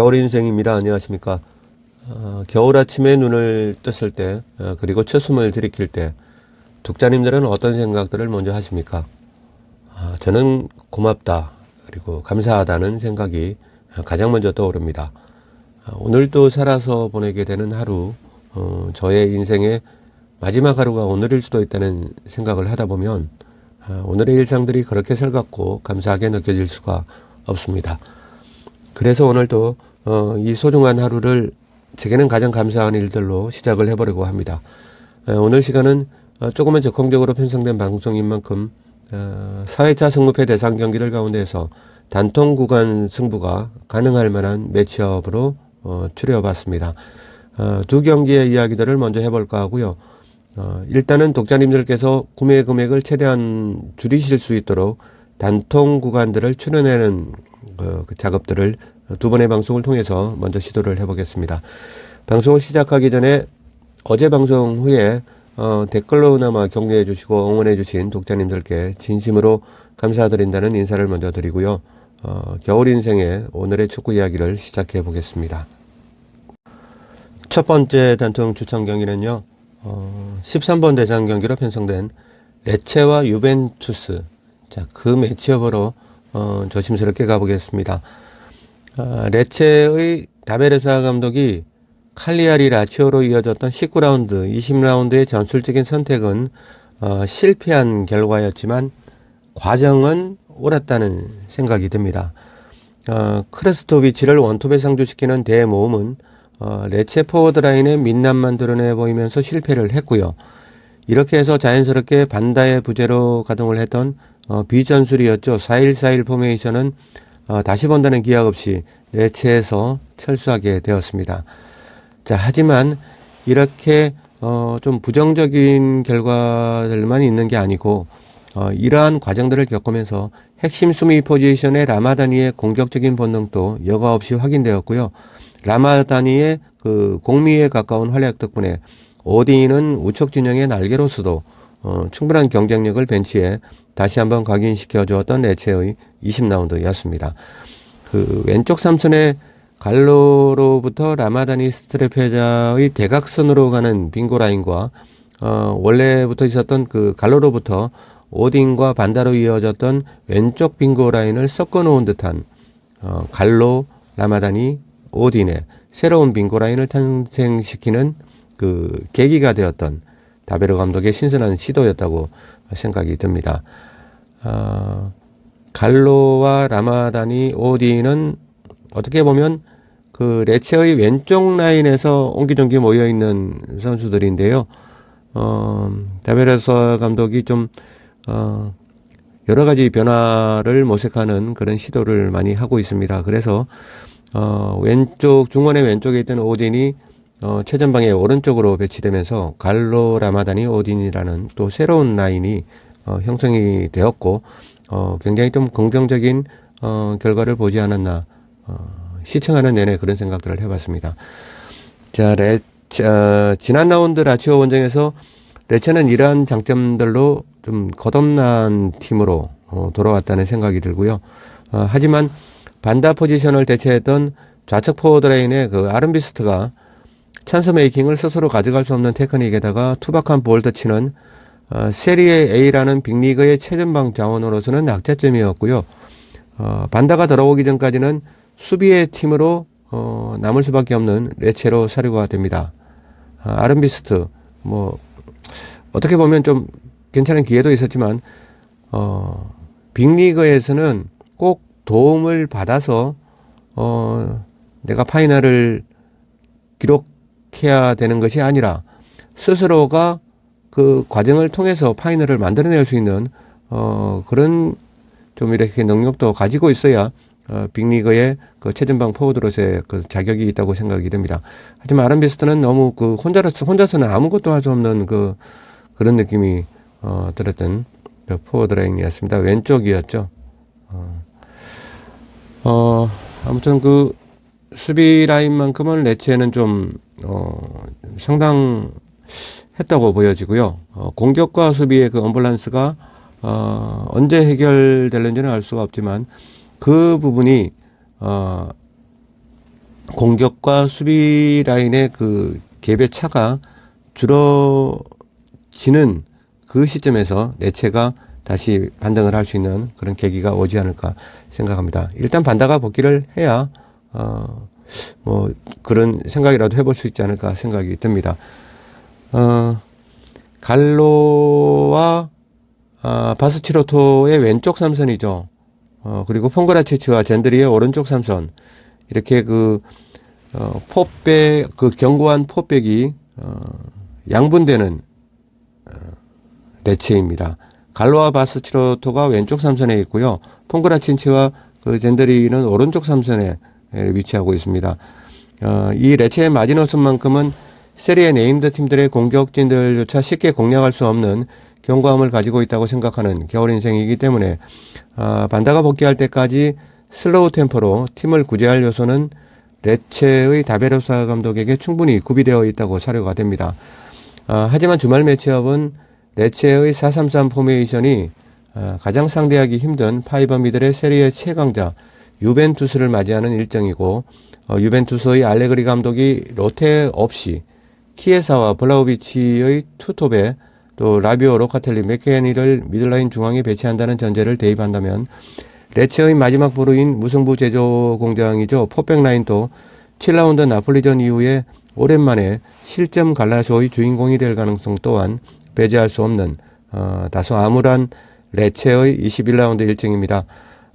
겨울 인생입니다. 안녕하십니까. 어, 겨울 아침에 눈을 떴을 때, 어, 그리고 첫 숨을 들이킬 때, 독자님들은 어떤 생각들을 먼저 하십니까? 아, 저는 고맙다, 그리고 감사하다는 생각이 가장 먼저 떠오릅니다. 아, 오늘도 살아서 보내게 되는 하루, 어, 저의 인생의 마지막 하루가 오늘일 수도 있다는 생각을 하다 보면, 아, 오늘의 일상들이 그렇게 살갑고 감사하게 느껴질 수가 없습니다. 그래서 오늘도 어, 이 소중한 하루를 제게는 가장 감사한 일들로 시작을 해보려고 합니다. 어, 오늘 시간은 어, 조금은 적극적으로 편성된 방송인 만큼 어, 4회차 승무패 대상 경기를 가운데서 단통 구간 승부가 가능할 만한 매치업으로 어, 추려봤습니다. 어, 두 경기의 이야기들을 먼저 해볼까 하고요. 어, 일단은 독자님들께서 구매 금액을 최대한 줄이실 수 있도록 단통 구간들을 추려내는 그, 그 작업들을 두 번의 방송을 통해서 먼저 시도를 해보겠습니다. 방송을 시작하기 전에 어제 방송 후에 어, 댓글로나마 격려해 주시고 응원해 주신 독자님들께 진심으로 감사드린다는 인사를 먼저 드리고요. 어, 겨울 인생의 오늘의 축구 이야기를 시작해 보겠습니다. 첫 번째 단통 추천 경기는요. 어, 13번 대상 경기로 편성된 레체와 유벤투스. 자, 그 매치업으로 어, 조심스럽게 가보겠습니다. 아, 레체의 다베르사 감독이 칼리아리 라치오로 이어졌던 19라운드, 20라운드의 전술적인 선택은 어, 실패한 결과였지만 과정은 옳았다는 생각이 듭니다. 어, 크레스토비치를 원톱에 상주시키는 대모험은 어, 레체 포워드 라인의 민남만 드러내 보이면서 실패를 했고요. 이렇게 해서 자연스럽게 반다의 부재로 가동을 했던 어, 비전술이었죠. 4-1-4-1 포메이션은 어, 다시 본다는 기약 없이 레체에서 철수하게 되었습니다. 자, 하지만 이렇게 어, 좀 부정적인 결과들만 있는 게 아니고 어, 이러한 과정들을 겪으면서 핵심 수미 포지션의 라마다니의 공격적인 본능도 여과 없이 확인되었고요. 라마다니의 그 공미에 가까운 활약 덕분에 오디는 우측 진영의 날개로서도 어, 충분한 경쟁력을 벤치에 다시 한번 각인시켜 주었던 레체의 20라운드였습니다. 그 왼쪽 삼선의 갈로로부터 라마다니 스트레페자의 대각선으로 가는 빙고 라인과 어, 원래부터 있었던 그 갈로로부터 오딘과 반다로 이어졌던 왼쪽 빙고 라인을 섞어 놓은 듯한 어, 갈로 라마다니 오딘의 새로운 빙고 라인을 탄생시키는 그 계기가 되었던 다베르 감독의 신선한 시도였다고 생각이 듭니다. 어, 갈로와 라마다니 오디는 어떻게 보면 그 레체의 왼쪽 라인에서 옹기종기 모여 있는 선수들인데요. 어, 다베르서 감독이 좀 어, 여러 가지 변화를 모색하는 그런 시도를 많이 하고 있습니다. 그래서 어, 왼쪽 중원의 왼쪽에 있던 오딘이 어, 최전방의 오른쪽으로 배치되면서 갈로 라마다니 오딘이라는 또 새로운 라인이 어, 형성이 되었고 어, 굉장히 좀 긍정적인 어, 결과를 보지 않았나 어, 시청하는 내내 그런 생각들을 해봤습니다. 자, 레, 자, 지난 라운드 라치오 원정에서 레체는 이러한 장점들로 좀 거듭난 팀으로 어, 돌아왔다는 생각이 들고요. 어, 하지만 반다 포지션을 대체했던 좌측 포워드 라인의 그 아른비스트가 찬스 메이킹을 스스로 가져갈 수 없는 테크닉에다가 투박한 볼 터치는 어, 세리에 A라는 빅리그의 최전방 자원으로서는 약자점이었고요. 어, 반다가 들어오기 전까지는 수비의 팀으로 어, 남을 수밖에 없는 레체로 사료가 됩니다. 아, 아른비스트 뭐 어떻게 보면 좀 괜찮은 기회도 있었지만 어, 빅리그에서는 꼭 도움을 받아서 어, 내가 파이널을 기록 해야 되는 것이 아니라 스스로가 그 과정을 통해서 파이널을 만들어낼 수 있는 어, 그런 좀 이렇게 능력도 가지고 있어야 어, 빅리그의 그 최전방 포워드로서의 그 자격이 있다고 생각이 됩니다. 하지만 아람비스트는 너무 그 혼자로서 혼자서는 아무것도 할 수 없는 그 그런 느낌이 어, 들었던 그 포워드 라인이었습니다. 왼쪽이었죠. 어, 어 아무튼 그 수비 라인만큼은 레체는 좀 어, 상당했다고 보여지고요. 어, 공격과 수비의 그 언밸런스가 어, 언제 해결될는지는 알 수가 없지만 그 부분이 어, 공격과 수비 라인의 그 갭의 차가 줄어지는 그 시점에서 내체가 다시 반등을 할 수 있는 그런 계기가 오지 않을까 생각합니다. 일단 반다가 복귀를 해야 어, 뭐 그런 생각이라도 해볼 수 있지 않을까 생각이 듭니다. 어, 갈로와 아, 바스치로토의 왼쪽 삼선이죠. 어, 그리고 퐁그라치치와 젠드리의 오른쪽 삼선 이렇게 그 어, 포백 그 견고한 포백이 어, 양분되는 어, 레체입니다. 갈로와 바스치로토가 왼쪽 삼선에 있고요. 퐁그라친치와 그 젠더리는 오른쪽 삼선에 위치하고 있습니다. 어, 이 레체의 마지노선만큼은 세리의 네임드 팀들의 공격진들조차 쉽게 공략할 수 없는 견고함을 가지고 있다고 생각하는 겨울 인생이기 때문에 어, 반다가 복귀할 때까지 슬로우 템포로 팀을 구제할 요소는 레체의 다베로사 감독에게 충분히 구비되어 있다고 사료가 됩니다. 어, 하지만 주말 매치업은 레체의 433 포메이션이 어, 가장 상대하기 힘든 파이버 미들의 세리의 최강자 유벤투스를 맞이하는 일정이고 어, 유벤투스의 알레그리 감독이 로테 없이 키에사와 블라우비치의 투톱에 또 라비오 로카텔리 메케니를 미들라인 중앙에 배치한다는 전제를 대입한다면 레체의 마지막 보루인 무승부 제조 공장이죠. 포백 라인도 7라운드 나폴리전 이후에 오랜만에 실점 갈라쇼의 주인공이 될 가능성 또한 배제할 수 없는 어, 다소 암울한 레체의 21라운드 일정입니다.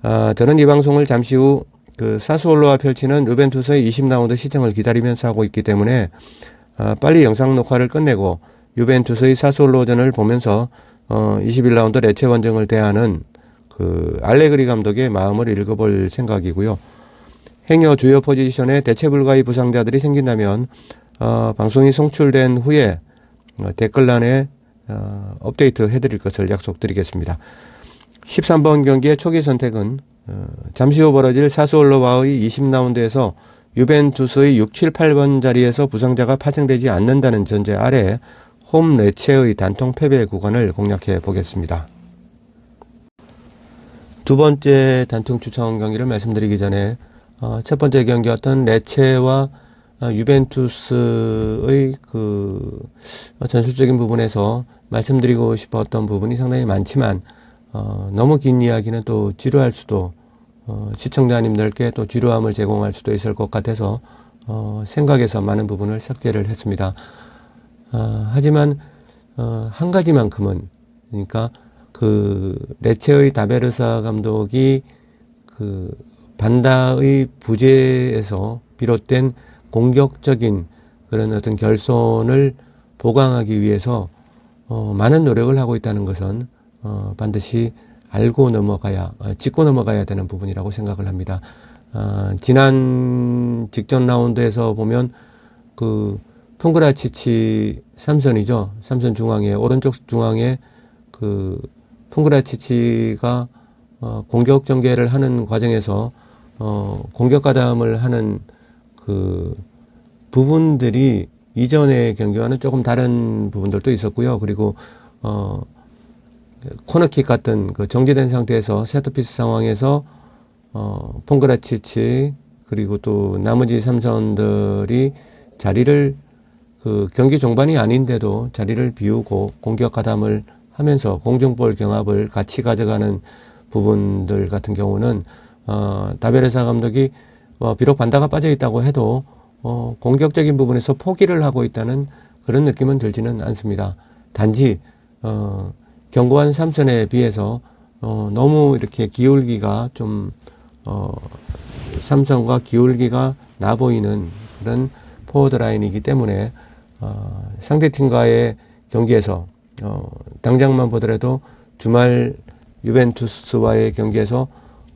어, 저는 이 방송을 잠시 후 그 사스올로와 펼치는 루벤투스의 20라운드 시청을 기다리면서 하고 있기 때문에 어, 빨리 영상 녹화를 끝내고 유벤투스의 사스올로전을 보면서 어, 21라운드 레체 원정을 대하는 그 알레그리 감독의 마음을 읽어볼 생각이고요. 행여 주요 포지션에 대체 불가의 부상자들이 생긴다면 어, 방송이 송출된 후에 어, 댓글란에 어, 업데이트 해드릴 것을 약속드리겠습니다. 13번 경기의 초기 선택은 어, 잠시 후 벌어질 사스올로와의 20라운드에서 유벤투스의 6, 7, 8번 자리에서 부상자가 파생되지 않는다는 전제 아래 홈 레체의 단통 패배 구간을 공략해 보겠습니다. 두 번째 단통 추천 경기를 말씀드리기 전에 어, 첫 번째 경기였던 레체와 어, 유벤투스의 그 어, 전술적인 부분에서 말씀드리고 싶었던 부분이 상당히 많지만 어, 너무 긴 이야기는 또 지루할 수도 어, 시청자님들께 또 지루함을 제공할 수도 있을 것 같아서 어, 생각에서 많은 부분을 삭제를 했습니다. 어, 하지만 어, 한 가지만큼은 그러니까 그 레체의 다베르사 감독이 그 반다의 부재에서 비롯된 공격적인 그런 어떤 결손을 보강하기 위해서 어, 많은 노력을 하고 있다는 것은 어, 반드시 알고 넘어가야 어, 짚고 넘어가야 되는 부분이라고 생각을 합니다. 어, 지난 직전 라운드에서 보면 그 풍그라치치 삼선이죠. 삼선 중앙에 오른쪽 중앙에 그 풍그라치치가 어, 공격 전개를 하는 과정에서 어, 공격 가담을 하는 그 부분들이 이전의 경기와는 조금 다른 부분들도 있었고요. 그리고 어 코너킥 같은 그 정지된 상태에서 세트피스 상황에서 어 퐁그라치치 그리고 또 나머지 삼선들이 자리를 그 경기 종반이 아닌데도 자리를 비우고 공격 가담을 하면서 공중볼 경합을 같이 가져가는 부분들 같은 경우는 어 다베레사 감독이 어, 비록 반다가 빠져 있다고 해도 어, 공격적인 부분에서 포기를 하고 있다는 그런 느낌은 들지는 않습니다. 단지 어, 견고한 삼선에 비해서 어, 너무 이렇게 기울기가 좀 어, 삼선과 기울기가 나 보이는 그런 포워드 라인이기 때문에 어, 상대팀과의 경기에서 어, 당장만 보더라도 주말 유벤투스와의 경기에서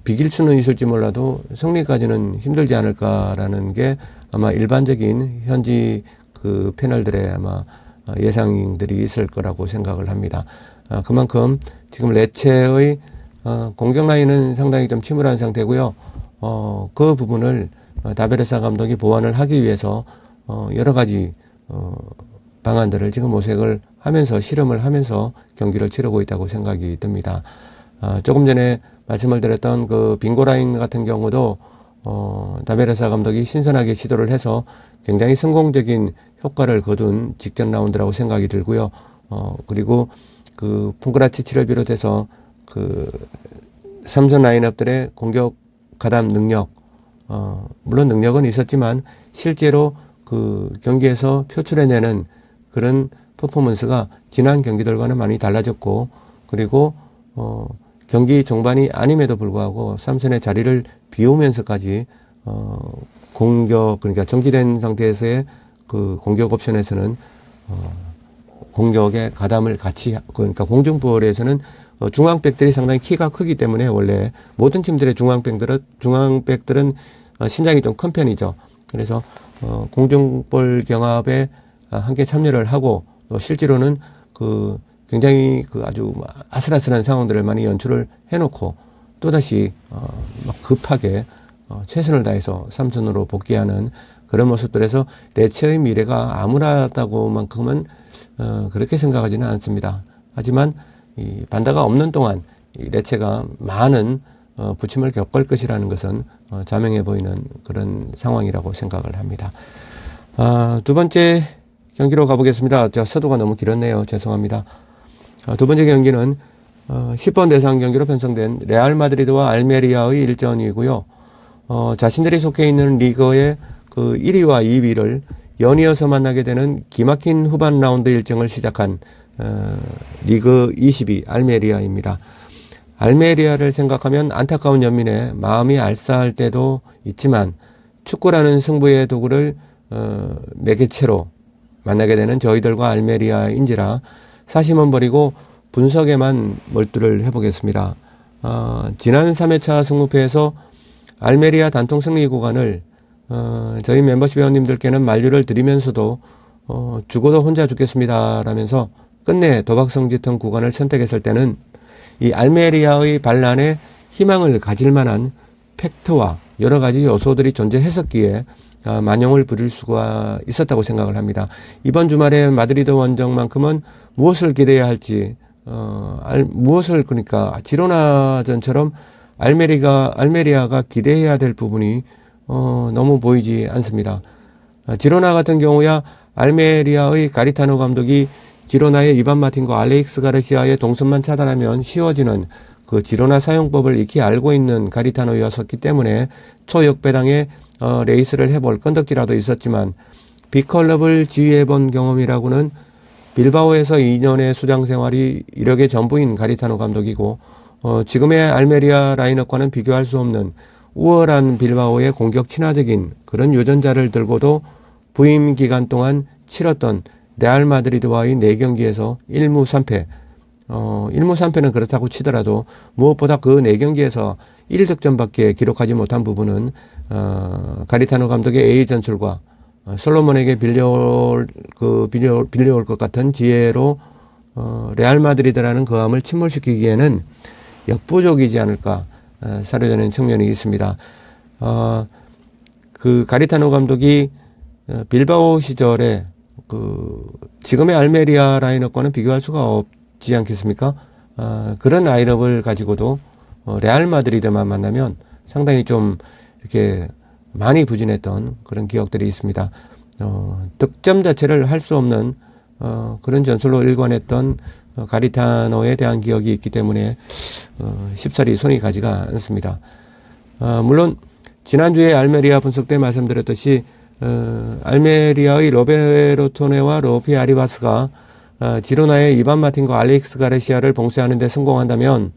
비길 수는 있을지 몰라도 승리까지는 힘들지 않을까라는 게 아마 일반적인 현지 그 패널들의 아마 예상들이 있을 거라고 생각을 합니다. 아, 그만큼 지금 레체의 어, 공격 라인은 상당히 좀 침울한 상태고요. 어, 그 부분을 다베레사 감독이 보완을 하기 위해서 어, 여러 가지 어, 방안들을 지금 모색을 하면서 실험을 하면서 경기를 치르고 있다고 생각이 듭니다. 아, 조금 전에 말씀을 드렸던 그 빙고 라인 같은 경우도 어, 다베레사 감독이 신선하게 시도를 해서 굉장히 성공적인 효과를 거둔 직전 라운드라고 생각이 들고요. 어, 그리고 그 폰그라치치를 비롯해서 그 삼선 라인업들의 공격 가담 능력, 어, 물론 능력은 있었지만 실제로 그 경기에서 표출해내는 그런 퍼포먼스가 지난 경기들과는 많이 달라졌고 그리고 어, 경기 종반이 아님에도 불구하고 삼선의 자리를 비우면서까지 어, 공격 그러니까 정지된 상태에서의 그 공격 옵션에서는 어, 공격의 가담을 같이 하- 그러니까 공중볼에서는 어, 중앙백들이 상당히 키가 크기 때문에 원래 모든 팀들의 중앙백들은 중앙백들은 어, 신장이 좀 큰 편이죠. 그래서 어, 공중볼 경합에 아, 함께 참여를 하고 또 실제로는 그 굉장히 그 아주 아슬아슬한 상황들을 많이 연출을 해놓고 또 다시 어, 막 급하게 어, 최선을 다해서 삼선으로 복귀하는 그런 모습들에서 레체의 미래가 암울하다고만큼은 어, 그렇게 생각하지는 않습니다. 하지만 이 반다가 없는 동안 이 레체가 많은 어, 부침을 겪을 것이라는 것은 어, 자명해 보이는 그런 상황이라고 생각을 합니다. 아, 두 번째 경기로 가보겠습니다. 저 서도가 너무 길었네요. 죄송합니다. 아, 두 번째 경기는 어, 10번 대상 경기로 편성된 레알 마드리드와 알메리아의 일전이고요. 어, 자신들이 속해 있는 리그의 그 1위와 2위를 연이어서 만나게 되는 기막힌 후반 라운드 일정을 시작한 어, 리그 22 알메리아입니다. 알메리아를 생각하면 안타까운 연민에 마음이 알싸할 때도 있지만 축구라는 승부의 도구를 어, 매개체로 만나게 되는 저희들과 알메리아인지라 사심은 버리고 분석에만 몰두를 해보겠습니다. 어, 지난 3회차 승무패에서 알메리아 단통 승리 구간을 어, 저희 멤버십 회원님들께는 만류를 드리면서도 어, 죽어도 혼자 죽겠습니다 라면서 끝내 도박성 짙은 구간을 선택했을 때는 이 알메리아의 반란에 희망을 가질 만한 팩트와 여러 가지 요소들이 존재했었기에 아, 만용을 부릴 수가 있었다고 생각을 합니다. 이번 주말에 마드리드 원정만큼은 무엇을 기대해야 할지 어, 알, 무엇을 그러니까 지로나전처럼 알메리가 알메리아가 기대해야 될 부분이 어, 너무 보이지 않습니다. 아, 지로나 같은 경우야 알메리아의 가리타노 감독이 지로나의 이반 마틴과 알렉스 가르시아의 동선만 차단하면 쉬워지는 그 지로나 사용법을 익히 알고 있는 가리타노였었기 때문에 초역배당에 어, 레이스를 해볼 건덕지라도 있었지만 빅클럽을 지휘해본 경험이라고는 빌바오에서 2년의 수장 생활이 이력의 전부인 가리타노 감독이고 어, 지금의 알메리아 라인업과는 비교할 수 없는 우월한 빌바오의 공격 친화적인 그런 유전자를 들고도 부임 기간 동안 치렀던 레알 마드리드와의 4경기에서 1무 3패 어, 1무 3패는 그렇다고 치더라도 무엇보다 그 4경기에서 1득점밖에 기록하지 못한 부분은 어, 가리타노 감독의 A 전술과 어, 솔로몬에게 빌려올 그 빌려 빌려올 것 같은 지혜로 어, 레알 마드리드라는 거함을 침몰시키기에는 역부족이지 않을까 어, 사료되는 측면이 있습니다. 어, 그 가리타노 감독이 어, 빌바오 시절에 그 지금의 알메리아 라인업과는 비교할 수가 없지 않겠습니까? 어, 그런 라인업을 가지고도 어, 레알 마드리드만 만나면 상당히 좀 이렇게 많이 부진했던 그런 기억들이 있습니다. 어, 득점 자체를 할 수 없는 어, 그런 전술로 일관했던 어, 가리타노에 대한 기억이 있기 때문에 어, 쉽사리 손이 가지가 않습니다. 어, 물론 지난주에 알메리아 분석 때 말씀드렸듯이 어, 알메리아의 로베로토네와 로피 아리바스가 어, 지로나의 이반 마틴과 알렉스 가르시아를 봉쇄하는 데 성공한다면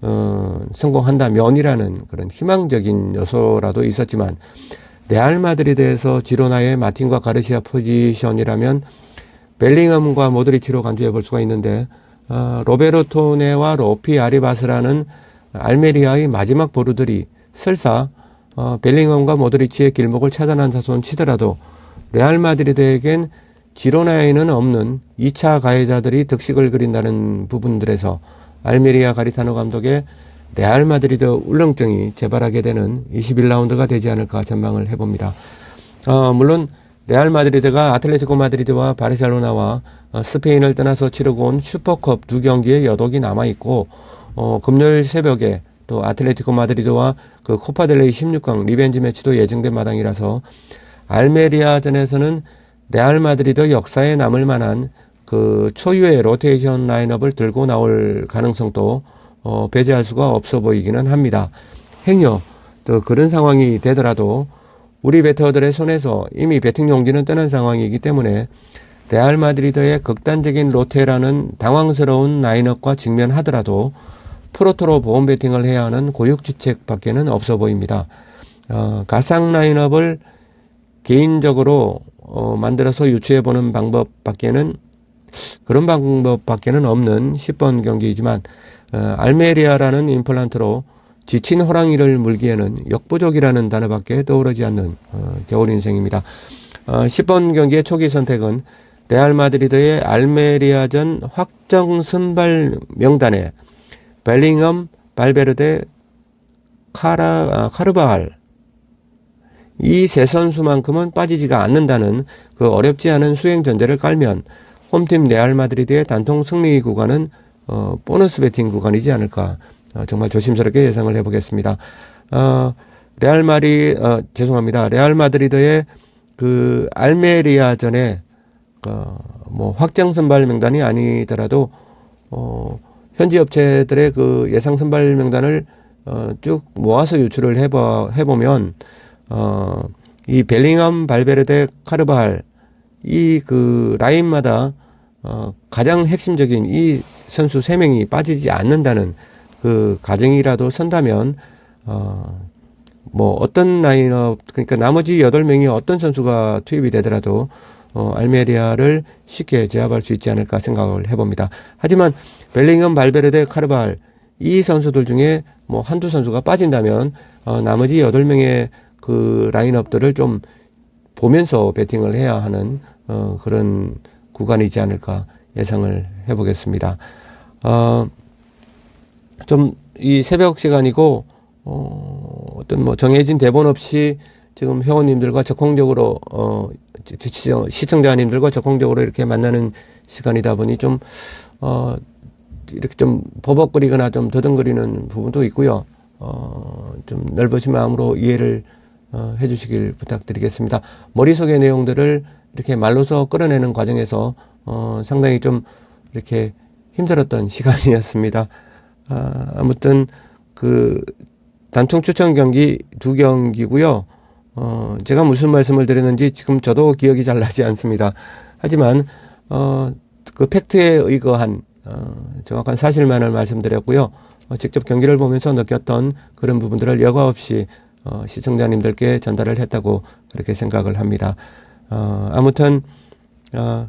어, 성공한다면이라는 그런 희망적인 요소라도 있었지만 레알 마드리드에서 지로나의 마틴과 가르시아 포지션이라면 벨링엄과 모드리치로 간주해 볼 수가 있는데 어, 로베르토네와 로피 아리바스라는 알메리아의 마지막 보루들이 설사 어, 벨링엄과 모드리치의 길목을 차단한다 손 치더라도 레알 마드리드에겐 지로나에는 없는 2차 가해자들이 득식을 그린다는 부분들에서 알메리아 가리타노 감독의 레알 마드리드 울렁증이 재발하게 되는 21라운드가 되지 않을까 전망을 해봅니다. 어, 물론 레알 마드리드가 아틀레티코 마드리드와 바르셀로나와 어, 스페인을 떠나서 치르고 온 슈퍼컵 두 경기의 여독이 남아 있고 어, 금요일 새벽에 또 아틀레티코 마드리드와 그 코파델레이 16강 리벤지 매치도 예정된 마당이라서 알메리아전에서는 레알 마드리드 역사에 남을 만한 그 초유의 로테이션 라인업을 들고 나올 가능성도 어, 배제할 수가 없어 보이기는 합니다. 행여 또 그런 상황이 되더라도 우리 배터들의 손에서 이미 배팅 용기는 떠난 상황이기 때문에 레알 마드리드의 극단적인 로테라는 당황스러운 라인업과 직면하더라도 프로토로 보험 배팅을 해야 하는 고육지책밖에는 없어 보입니다. 어, 가상 라인업을 개인적으로 어, 만들어서 유추해 보는 방법밖에는 그런 방법밖에는 없는 10번 경기이지만 어, 알메리아라는 임플란트로 지친 호랑이를 물기에는 역부족이라는 단어밖에 떠오르지 않는 어, 겨울 인생입니다. 어, 10번 경기의 초기 선택은 레알 마드리드의 알메리아전 확정 선발 명단에 벨링엄, 발베르데, 카라, 아, 카르바할 이세 선수만큼은 빠지지가 않는다는 그 어렵지 않은 수행 전제를 깔면 홈팀 레알 마드리드의 단통 승리 구간은 어, 보너스 베팅 구간이지 않을까 어, 정말 조심스럽게 예상을 해보겠습니다. 어, 레알 마리 어, 죄송합니다. 레알 마드리드의 그 알메리아전에 어, 뭐 확정 선발 명단이 아니더라도 어, 현지 업체들의 그 예상 선발 명단을 어, 쭉 모아서 유출을 해봐 해보면 어, 이 벨링엄, 발베르데, 카르발 이 그 라인마다 어, 가장 핵심적인 이 선수 세 명이 빠지지 않는다는 그 가정이라도 선다면 어, 뭐 어떤 라인업 그러니까 나머지 여덟 명이 어떤 선수가 투입이 되더라도 어, 알메리아를 쉽게 제압할 수 있지 않을까 생각을 해봅니다. 하지만 벨링엄, 발베르데, 카르발 이 선수들 중에 뭐 한두 선수가 빠진다면 어, 나머지 여덟 명의 그 라인업들을 좀 보면서 배팅을 해야 하는 어, 그런 구간이지 않을까 예상을 해보겠습니다. 어, 좀 이 새벽 시간이고 어, 어떤 뭐 정해진 대본 없이 지금 회원님들과 적극적으로 어, 시청- 시청자님들과 적극적으로 이렇게 만나는 시간이다 보니 좀 어, 이렇게 좀 버벅거리거나 좀 더듬거리는 부분도 있고요. 어, 좀 넓으신 마음으로 이해를 어, 해주시길 부탁드리겠습니다. 머릿속의 내용들을 이렇게 말로서 끌어내는 과정에서 어, 상당히 좀 이렇게 힘들었던 시간이었습니다. 아, 아무튼 그 단통 추천 경기 두 경기고요. 어, 제가 무슨 말씀을 드렸는지 지금 저도 기억이 잘 나지 않습니다. 하지만 어, 그 팩트에 의거한 어, 정확한 사실만을 말씀드렸고요. 어, 직접 경기를 보면서 느꼈던 그런 부분들을 여과 없이 어, 시청자님들께 전달을 했다고 그렇게 생각을 합니다. 어, 아무튼 어,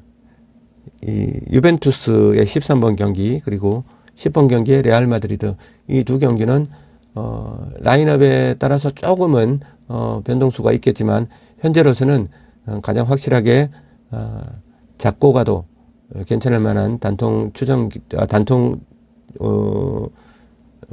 이 유벤투스의 13번 경기 그리고 10번 경기의 레알 마드리드 이 두 경기는 어, 라인업에 따라서 조금은 어, 변동수가 있겠지만 현재로서는 어, 가장 확실하게 어, 작고 가도 괜찮을 만한 단통 추정 아, 단통 어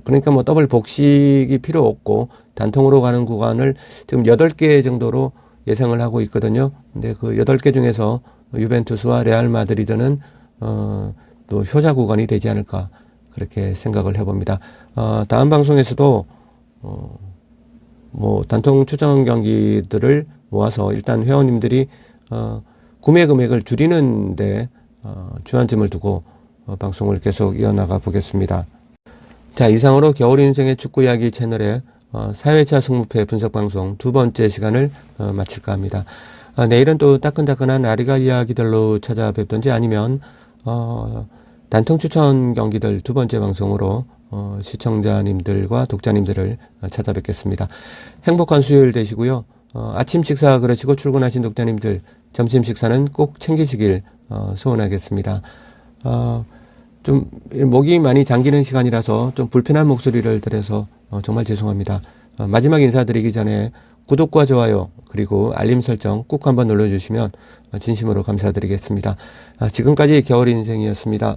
그러니까 뭐 더블 복식이 필요 없고 단통으로 가는 구간을 지금 여덟 개 정도로 예상을 하고 있거든요. 근데 그 여덟 개 중에서 유벤투스와 레알 마드리드는 어 또 효자 구간이 되지 않을까 그렇게 생각을 해봅니다. 어 다음 방송에서도 어 뭐 단통 추정 경기들을 모아서 일단 회원님들이 어 구매 금액을 줄이는데 어, 주안점을 두고 어, 방송을 계속 이어나가 보겠습니다. 자, 이상으로 겨울 인생의 축구 이야기 채널의 어, 4회차 승무패 분석 방송 두 번째 시간을 어, 마칠까 합니다. 아, 내일은 또 따끈따끈한 아리가 이야기들로 찾아뵙던지 아니면 어, 단통 추천 경기들 두 번째 방송으로 어, 시청자님들과 독자님들을 어, 찾아뵙겠습니다. 행복한 수요일 되시고요. 어, 아침 식사 그러시고 출근하신 독자님들 점심 식사는 꼭 챙기시길 어, 소원하겠습니다. 어, 좀 목이 많이 잠기는 시간이라서 좀 불편한 목소리를 드려서 어, 정말 죄송합니다. 어, 마지막 인사드리기 전에 구독과 좋아요 그리고 알림 설정 꼭 한번 눌러주시면 어, 진심으로 감사드리겠습니다. 아, 지금까지 겨울 인생이었습니다.